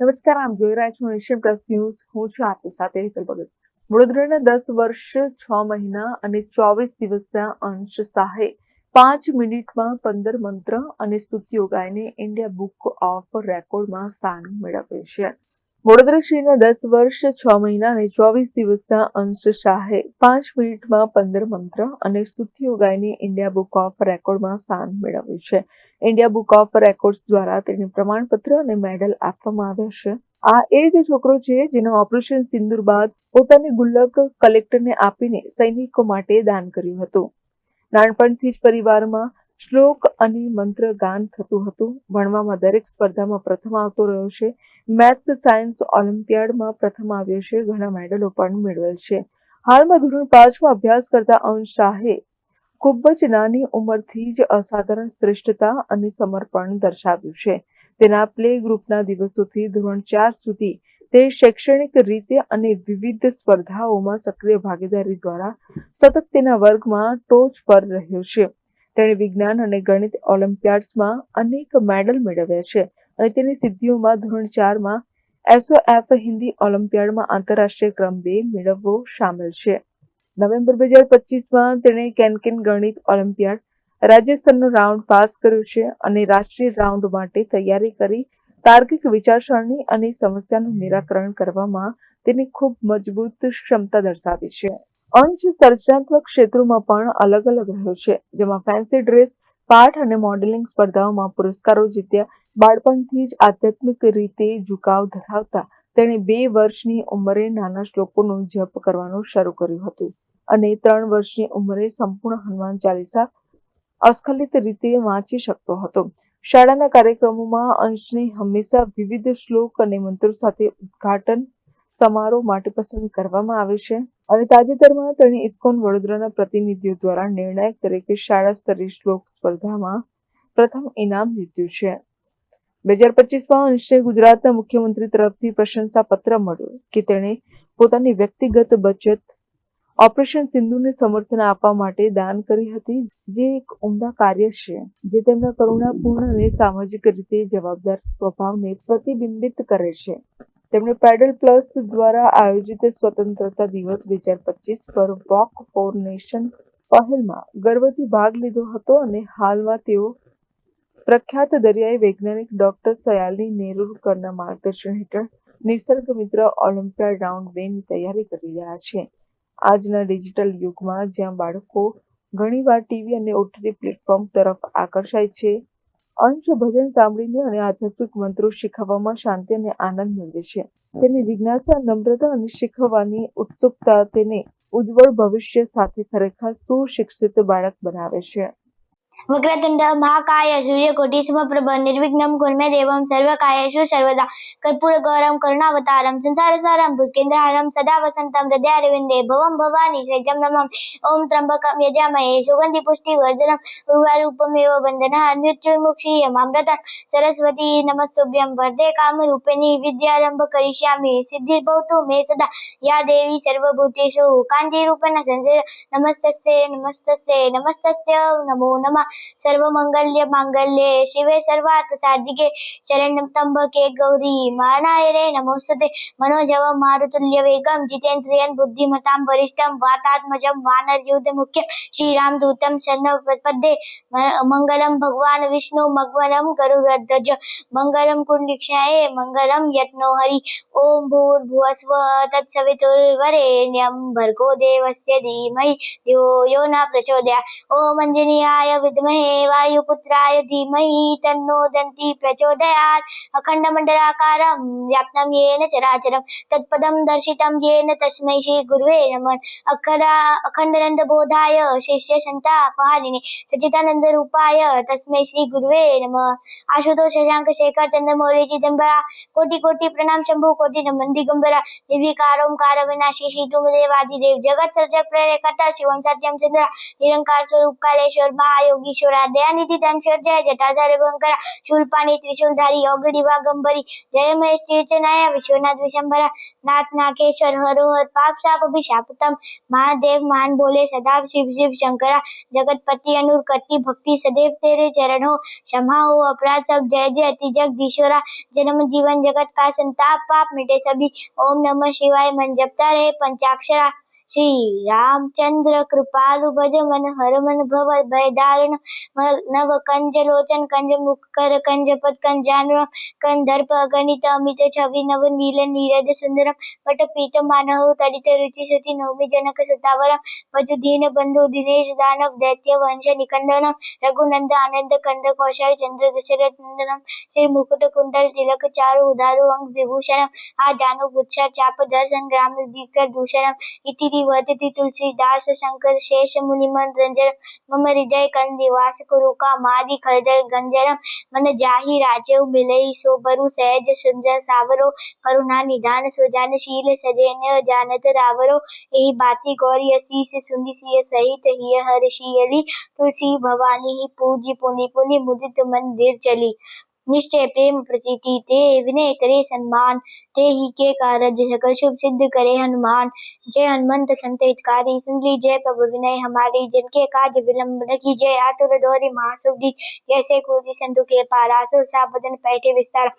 નમસ્કાર, આમ જોઈ રહ્યા છો એશિયન પ્લસ ન્યૂઝ. હું છું આપની સાથે હેતલ ભગત. વડોદરાના દસ વર્ષ, છ મહિના અને ચોવીસ દિવસના અંશ શાહે પાંચ મિનિટમાં પંદર મંત્ર અને સ્તુતિઓ ગાઈને ઇન્ડિયા બુક ઓફ રેકોર્ડમાં સ્થાન મેળવ્યું છે. વડોદરા દસ વર્ષ, છ મહિના અને ચોવીસ દિવસના અંશ શાહે પાંચ મિનિટમાં પંદર મંત્ર અને સ્તુતિઓ ગાઈને ઇન્ડિયા બુક ઓફ રેકોર્ડમાં સ્થાન મેળવ્યું છે. ઇન્ડિયા બુક ઓફ રેકોર્ડ્સ દ્વારા તેને પ્રમાણપત્ર અને મેડલ આપવામાં આવ્યા છે. આ એ જ છોકરો છે જેનો ઓપરેશન સિંદુર બાદ પોતાની ગુલ્લક કલેક્ટરને આપીને સૈનિકો માટે દાન કર્યું હતું. નાનપણથી જ પરિવારમાં શ્લોક અને મંત્ર ગાન થતું હતું. ભણવામાં દરેક સ્પર્ધામાં પ્રથમ આવતો રહ્યો છે. મેથ્સ, સાયન્સ, ઓલિમ્પિયાડમાં પ્રથમ આવ્યો છે. ઘણા મેડલો પણ મેળવેલ છે. હાલમાં ધોરણ પાંચમાં અભ્યાસ કરતા અંશ શાહે ખૂબ જ નાની ઉંમરથી જ અસાધારણ શ્રેષ્ઠતા અને સમર્પણ દર્શાવ્યું છે. તેના પ્લે ગ્રુપના દિવસોથી ધોરણ ચાર સુધી તે શૈક્ષણિક રીતે અને વિવિધ સ્પર્ધાઓમાં સક્રિય ભાગીદારી દ્વારા સતત તેના વર્ગમાં ટોચ પર રહ્યો છે. તેણે વિજ્ઞાન અને ગણિત ઓલિમ્પિયાડ્સમાં અનેક મેડલ મેળવ્યા છે અને તેની સિદ્ધિઓમાં ધોરણ ચારમાં એસઓએફ હિન્દી ઓલિમ્પિયાડમાં આંતરરાષ્ટ્રીય ક્રમ બે મેળવવો સામેલ છે. નવેમ્બર બે હજાર પચીસમાં તેણે કેનકેન ગણિત ઓલિમ્પિયાડ રાજ્ય રાઉન્ડ પાસ કર્યો છે અને રાષ્ટ્રીય રાઉન્ડ માટે તૈયારી કરી તાર્કિક વિચારસરણી અને સમસ્યાનું નિરાકરણ કરવામાં તેની ખૂબ મજબૂત ક્ષમતા દર્શાવી છે. અંશ સર્જનાત્મક ક્ષેત્રોમાં પણ અલગ અલગ રહ્યો છે, જેમાં ફેન્સી ડ્રેસ પાઠ અને મોડેલિંગ સ્પર્ધાઓમાં પુરસ્કારો જીત્યા. બાળપણથી જ આધ્યાત્મિક રીતે ઝુકાવ ધરાવતા તેણે બે વર્ષની ઉંમરે નાના શ્લોકોનો જપ કરવાનું શરૂ કર્યું હતું અને ત્રણ વર્ષની ઉંમરે સંપૂર્ણ હનુમાન ચાલીસા અસ્ખલિત રીતે વાંચી શકતો હતો. શાળાના કાર્યક્રમોમાં અંશને હંમેશા વિવિધ શ્લોક અને મંત્રો સાથે ઉદ્ઘાટન સમારોહ માટે પસંદ કરવામાં આવે છે અને તાજેતરમાં તેણે ઇસ્કોન વડોદરાના પ્રતિનિધિઓ દ્વારા નિર્ણાયક તરીકે શાળા સ્તરીય શ્લોક સ્પર્ધામાં પ્રથમ ઇનામ જીત્યું છે. બે હજાર પચીસમાં અંશે ગુજરાતના મુખ્યમંત્રી તરફથી પ્રશંસા પત્ર મળ્યો કે તેણે પોતાની વ્યક્તિગત બચત, ઓપરેશન સિંધુને સમર્થન આપવા માટે દાન કરી હતી, જે એક ઉમદા કાર્ય છે, જે તેમના કરુણાપૂર્ણ અને સામાજિક રીતે જવાબદાર સ્વભાવને પ્રતિબિંબિત કરે છે. તેમણે પેડલ પ્લસ દ્વારા આયોજિત સ્વતંત્રતા દિવસ બે હજાર પચીસ પર વોક ફોર નેશન પહેલમાં ગર્વથી ભાગ લીધો હતો અને હાલમાં તેઓ પ્રખ્યાત દરિયાઈ વૈજ્ઞાનિક ડોક્ટર સયાલી નેરુરકરના માર્ગદર્શન હેઠળ નિસર્ગ મિત્ર ઓલિમ્પિયાડ રાઉન્ડ બેની તૈયારી કરી રહ્યા છે. આજના ડિજિટલ યુગમાં જ્યાં બાળકો ઘણીવાર ટીવી અને ઓટીટી પ્લેટફોર્મ તરફ આકર્ષાય છે અંશ ભજન સાંભળીને અને આધ્યાત્મિક મંત્રો શીખવવામાં શાંતિ અને આનંદ મેળવે છે. તેની જિજ્ઞાસા નમ્રતા અને શીખવવાની ઉત્સુકતા તેને ઉજ્જવળ ભવિષ્ય સાથે ખરેખર સુશિક્ષિત બાળક બનાવે છે. વક્રતુંડ મહાકાય સૂર્યકોટી સમપ્રભ નિર્વિઘ્નમ કુર્મે દેવમ સર્વકાયેશુ સર્વદા કર્પૂર ગૌરમ કરુણાવતારમ સંસારસારમ ભૂકેન્દ્રહારમ સદા વસંતમ હૃદયારવિંદે ભવમ ભવાની સૈત્યમ નમમ ઓમ ત્રંબકમ યજામહે સુગંધિ પુષ્ટિ વર્ધનમ ઉર્વારૂપમેવ બંધનઃ મૃત્યુર્મુક્ષીયમામૃતમ સરસ્વતી નમસ્તુભ્યમ વર્ધે કામરૂપિણી વિદ્યારંભ કરિષ્યામિ સિદ્ધિર્ભવતુ મે સદા યા દેવી સર્વભૂતેષુ કાંતિરૂપેણ સંસે નમસ્તસ્ય નમસ્તસ્ય નમસ્તસ્ય નમો નમઃ સર્વમંગલ્ય માંગલ્ય શિવે સર્વાર્થ સાધિકે શરણ્યમ તંબકે ગૌરી માનાયરે નમોસ્તુતે મનોજવ મારુતુલ્ય વેગમ જીતેન્દ્રિયન બુદ્ધિમતામ વરિષ્ઠમ વાતાત્મજમ વાનર યુદ્ધ મુખ્ય શ્રીરામ દૂતમ શરણ પ્રપદ્યે મંગલમ ભગવાન વિષ્ણુ મગવનમ ગરુડધ્વજ મંગલમ કુંડિક્ષાએ મંગલમ યત્નો હરિ ઓમ ભૂર્ભુવસ્વ તત્સવિતુર્વરેણ્યમ ભર્ગો દેવસ્ય ધીમહિ યો યો ન પ્રચોદયા ઓમ અંજનીયાય વિદ્મહે વાયુપુત્રાય ધીમહિ તન્નો દંતી પ્રચોદયાત અખંડ મંડલાકારમ વ્યાપ્તમ યેન ચરાચરમ તત્પદમ દર્શિતમ યેન તસ્મૈ શ્રી ગુરવે નમઃ અખરા અખંડનંદ બોધાય શિષ્ય સંતાપહારિણે સચિદાનંદ રૂપાય તસ્મૈ શ્રી ગુરવે નમઃ આશુતોષ શશાંક શેખર ચંદ્ર મૌર્યજી દંભરા કોટી કોટી પ્રણામ શંભુ કોટી નમન દિગંબરા નિર્વિકારોમકાર અવિનાશી શ્રી તુમ દેવાધિદેવ જગત સર્જક પ્રલય કરતા શિવમ સત્યમ ચંદ્ર નિરંકાર સ્વરૂપ કાલેશ્વર મહાયોગ યોગીશ્વરા દયાનિધિ ધનશર જય જટાધાર બંકરા શૂલપાણી ત્રિશુલધારી યોગડી વાગંબરી જય મહેશ શ્રીચનાય વિશ્વનાથ વિશંભરા નાથ નાગેશ્વર હરોહર પાપ સાપ અભિશાપતમ મહાદેવ मान बोले सदा शिव शिव शंकरा जगतपति अनुर करती भक्ति सदैव तेरे चरण हो क्षमा हो अपराध सब जय जय अति जगदीश्वरा जन्म जीवन जगत का संताप पाप मिटे सभी ओम नमः शिवाय मन जपता रहे पंचाक्षरा શ્રી રામચંદ્ર કૃપાલુ ભજ મન હર મન ભવ ભયદારણ નવ કંજ લોચન, કંજ મુખ કર, કંજ પદ કંજાન કંદર્પ અગણિત અમિત છવિ, નવ નીલ નીરજ સુંદરમ, પટ પીત માનવ તડિત રુચિ સુચિ નવમી જનક સુતાવરમ ભજુ દીન બંધુ દિનેશ દાનવ, દૈત્ય વંશ નિકંદનમ રઘુનંદ આનંદ કંદ કૌશલ, ચંદ્ર દશરથ નંદનમ, શ્રી મુકુટ કુંડલ તિલક ચારુ ઉદારુ અંગ વિભૂષણમ આ જાનુ ગુચ્છ ચાપ દર્શન ગ્રામ દીકર દૂષણમ ઇતિ તુલસી વધતી તુલસી દાસ શંકર શેષ મુનિ મન રંજન મમ હૃદય કંદી વાસકુરુકા માદિ ખલદલ ગંજરમ. મન જાહી રાજેવ મિલઈ સોબરુ સહેજ સંજર સાવરો. કરુણા નિધાન સોજાન શીલ સજેન જાનત રાવરો. એહી બાતી ગૌરી અસીસ સુંદી સિય સહિત હિય હર શિયલી. તુલસી ભવાની પૂજી પુનિ પુનિ મુદિત મંદિર ચલી. निश्चय प्रेम प्रचिति ते विनय करे सम्मान ते ही के कारज सकल शुभ सिद्ध करे हनुमान जय हनुमंत संत हितकारी सुनली जय प्रभु विनय हमारी जिनके काज विलंब न की जय आतुर दोहरी महासुद्धि जैसे कूदी संतु के पारासुर सा बदन पैठे विस्तार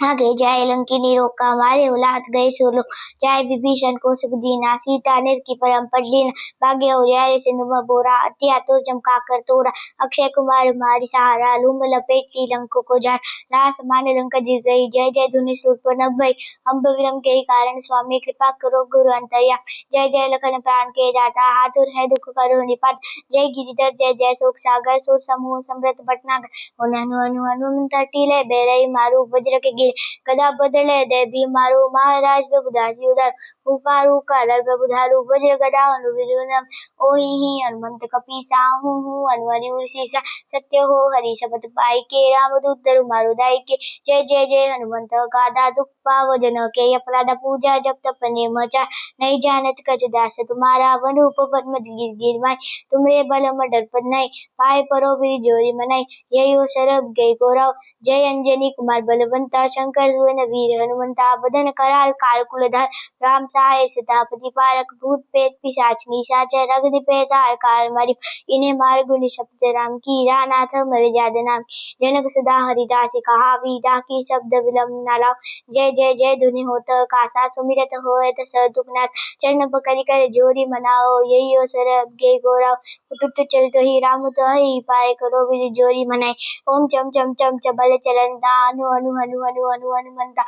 आगे जाए लंकिनी रोका मारे उलाट गए सुरलो जाए विभीषण को सुख दीना सीता निर की परम पडलीन भाग्य उजारे सिंधु में बोरा अति आतुर चमका कर तोड़ा अक्षय कुमार मारी सहारा लूम लपेटी लंको को जार लास माने लंका जीत गई जय जय धुनि सुर पर नभ भई हम विरम के ही कारण स्वामी कृपा करो गुरु अंतर्या जय जय लखन प्राण के दाता हाथुर है दुख करो निपात जय गिरिधर जय जय शोक सागर सुर समूह समृत भटनागर ओ ननु अनु हनुमंत टीले बेरई मारू वज्र के गिर गदा बदले दे भी मारू महाराज प्रभु दासी उदार हुकार हुकार प्रभु धारू वज्र गदा अनु विरुनम ओ ही हनुमंत कपी साहू हूँ अनवरी उर्सीसा, सत्य हो हरि शपथ पाई के राम दूत धरु मारू दाई के जय जय जय हनुमंत गादा दुख पाव जन के अपराध पूजा जब तप ने मचा। नहीं जानत कज दास, तुम्हारा वन रूप पद्म गिर गिर माई तुमरे बल मडर पद नहीं पाए परो भी जोरी मनाई यही हो सरब गई गौरव जय अंजनी कुमार बलवंता શંકર, જોઈને વીર, હનુમંતા બદન કરાલ કાલકુલધાર રામ, ચારે સદા પ્રતિપાલક, ભૂત પેત પિશાચ, નિશાચર રગદિ પેતાલ કાલ મારી ઇને માર્ગુનિ શબ્દ રામ કી, રાનાથ, મર્યાદ નામ, જનક, સદા, હરિદાસ, કહાવી દાકી શબ્દ વિલંબ, ના લાવ, જય જય જય, ધુનિ હોત, કાસા, સુમિરત હોત સદુખ નાશ ચરણ પકડી કરે, જોરી મનાઓ યયો, સરબ ગે ગોરાવ કુટુટ ચલતો હી રામ તો હી પાય કરો વિજોરી મનાય, ઓમ ચમ ચમ ચમ ચબલ ચલન દાનુ અનુ અનુ અનુ हनुमंता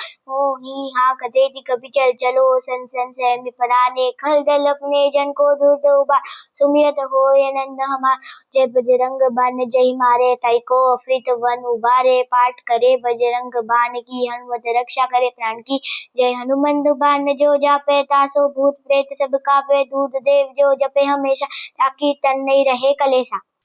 ही हा, कदे कभी चल चलो, सन सन खल दल अपने जन को दूर उबा सुमिरत हो नंद हमार, जय बजरंग बान, जय मारे, ताई को वन उबारे। पाठ करे बजरंग बान की, हनुमत रक्षा करे प्राण की। जय हनुमंत बान, जो जापे तासो भूत प्रेत सब कापे दूध देव जो जपे हमेशा, ताकि तन नहीं रहे कलेसा